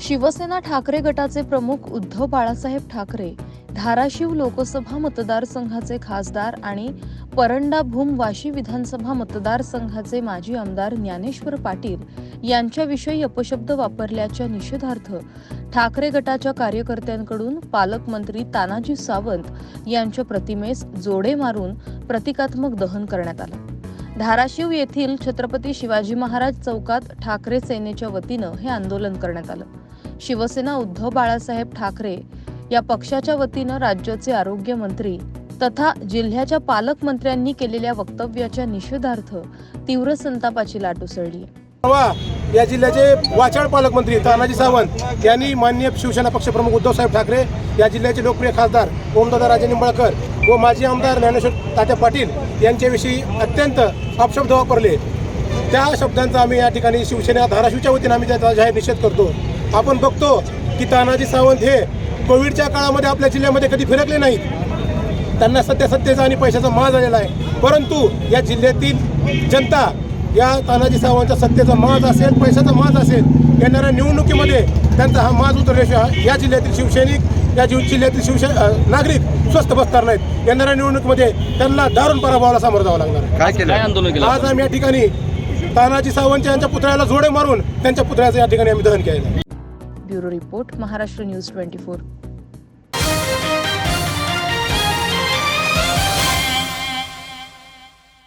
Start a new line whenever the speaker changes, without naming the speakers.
शिवसेना ठाकरे गटाचे प्रमुख उद्धव बाळासाहेब ठाकरे धाराशिव लोकसभा मतदारसंघाचे खासदार आणि परंडा भूम वाशी विधानसभा मतदारसंघाचे माजी आमदार ज्ञानेश्वर पाटील यांच्याविषयी अपशब्द वापरल्याच्या निषेधार्थ ठाकरे गटाच्या कार्यकर्त्यांकडून पालकमंत्री तानाजी सावंत यांच्या प्रतिमेस जोडे मारून प्रतिकात्मक दहन करण्यात आलं. धाराशिव येथील छत्रपती शिवाजी महाराज चौकात ठाकरे सेनेच्या वतीनं हे आंदोलन करण्यात आलं. शिवसेना उद्धव बाळासाहेब ठाकरे या पक्षाच्या वतीनं राज्याचे आरोग्य मंत्री तथा जिल्ह्याच्या पालकमंत्र्यांनी केलेल्या वक्तव्याच्या निषेधार्थ तीव्र संतापाची लाट उसळली
या जिल्ह्याचे वाचाळ पालकमंत्री तानाजी सावंत यांनी माननीय शिवसेना पक्षप्रमुख उद्धवसाहेब ठाकरे या जिल्ह्याचे लोकप्रिय खासदार ओमदादा राजे निंबाळकर व माजी आमदार ज्ञानेश्वर तात्या पाटील यांच्याविषयी अत्यंत अपशब्द वापरले. त्या शब्दांचा आम्ही या ठिकाणी शिवसेना धाराशिवच्या वतीने आम्ही त्याचा जाहीर निषेध करतो. आपण बघतो की तानाजी सावंत हे कोविडच्या काळामध्ये आपल्या जिल्ह्यामध्ये कधी फिरकले नाहीत. त्यांना सत्य सत्तेचा आणि पैशाचा माळ झालेला आहे. परंतु या जिल्ह्यातील जनता या तानाजी सावंतच्या सत्तेचा माज असेल पैशाचा माज असेल येणाऱ्या निवडणुकीमध्ये त्यांचा हा माज उतरल्याशिवाय या जिल्ह्यातील शिवसैनिक या जिव- जिल्ह्यातील शिवसे नागरिक स्वस्थ बसणार नाहीत. येणाऱ्या निवडणुकीमध्ये त्यांना दारुण पराभवाला सामोरं जावं लागणार.
काय केलं?
आंदोलन केलं?
आज आम्ही या ठिकाणी तानाजी सावंत यांच्या पुतळ्याला जोडे मारून त्यांच्या पुतळ्याचं या ठिकाणी आम्ही दहन आहे.
Bureau report Maharashtra news twenty four.